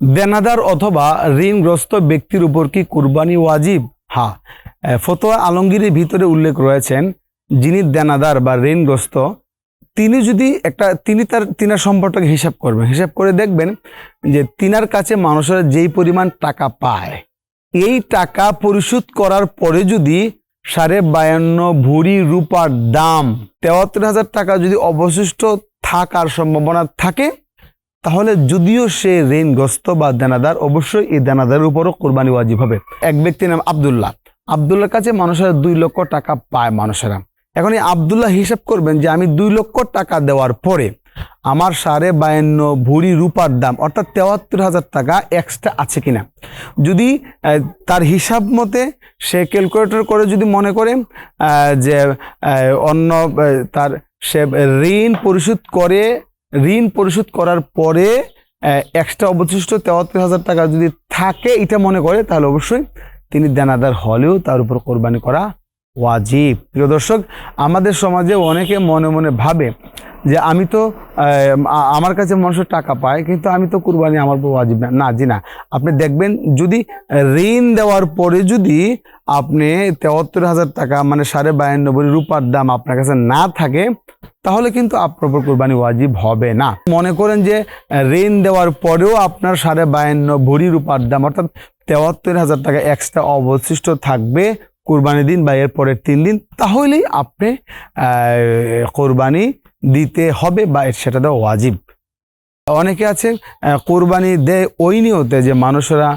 দেনাদার অথবা ঋণগ্রস্ত ব্যক্তির উপর কি কুরবানি ওয়াজিব? হা ফতোয়া আলমগীরের ভিতরে উল্লেখ রয়েছেন, যিনি দেনাদার বা ঋণগ্রস্ত, তিনি যদি একটা, তিনি তার, তিনার সম্পর্কটাকে হিসাব করবেন। হিসাব করে দেখবেন যে তিনার কাছে মানুষের যেই পরিমাণ টাকা পায়, এই টাকা পরিশোধ করার পরে যদি সাড়ে বায়ান্ন ভুরি রূপার দাম তেয়াত্তর হাজার টাকা যদি অবশিষ্ট থাকার সম্ভাবনা থাকে তাহলে যদিও সে ঋণগ্রস্ত বা দেনাদার, অবশ্যই এই দেনাদারের উপরও কোরবানি ওয়াজিব হবে। এক ব্যক্তির নাম আবদুল্লাহ। আবদুল্লার কাছে মানুষেরা দুই লক্ষ টাকা পায় মানুষেরা। এখন এই আবদুল্লাহ হিসাব করবেন যে, আমি দুই লক্ষ টাকা দেওয়ার পরে আমার সাড়ে বায়ান্ন ভুরি রূপার দাম, অর্থাৎ তেয়াত্তর হাজার টাকা এক্সট্রা আছে কিনা। যদি তার হিসাব মতে সে ক্যালকুলেটর করে যদি মনে করে যে অন্য তার সে ঋণ পরিশোধ করে ঋণ পরিশোধ করার পরে এক্সট্রা অবশিষ্ট তেয়াত্তর হাজার টাকা যদি থাকে, এটা মনে করে, তাহলে অবশ্যই তিনি দেনাদার হলেও তার উপর কোরবানি করা ওয়াজিব। প্রিয় দর্শক, আমাদের সমাজে অনেকে মনে মনে ভাবে যে আমি তো আমার কাছে মানুষের টাকা পায়, কিন্তু আমি তো কুরবানি আমার উপর ওয়াজিব না। না, জি না। আপনি দেখবেন, যদি ঋণ দেওয়ার পরে যদি আপনি তেয়াত্তর হাজার টাকা মানে সাড়ে বায়ান্নব্বই রূপার দাম আপনার কাছে না থাকে, তাহলে কিন্তু আপনার উপর কোরবানি ওয়াজিব হবে না। মনে করেন যে, ঋণ দেওয়ার পরেও আপনার সাড়ে বায়ান্ন ভরি রূপার দাম, অর্থাৎ তেয়াত্তর হাজার টাকা এক্সট্রা অবশিষ্ট থাকবে কোরবানি দিন বা এর পরের তিন দিন, তাহলেই আপনি কোরবানি দিতে হবে বা সেটা দেওয়া ওয়াজিব। অনেকে আছে কোরবানি দেয় ওই নিয়তে যে মানুষেরা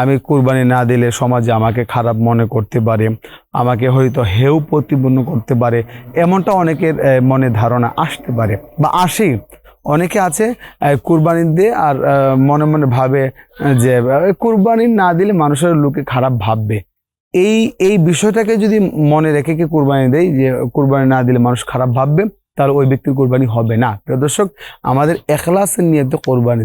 আমি কোরবানি না দিলে সমাজে আমাকে খারাপ মনে করতে পারে, আমাকে হয়তো হেউ প্রতিপন্ন করতে পারে। এমনটা অনেকের মনে ধারণা আসতে পারে বা আসে অনেকে আছে কুরবানি দিয়ে আর মনে মনে ভাবে যে কুরবানি না দিলে মানুষের লোকে খারাপ ভাববে। এই এই বিষয়টাকে যদি মনে রেখে কি কুরবানি দেয় যে কুরবানি না দিলে মানুষ খারাপ ভাববে? তাহলে ওই ব্যক্তির কোরবানি হবে না। প্রিয় দর্শক আমাদের এখলাসের নিয়ে তো কোরবানি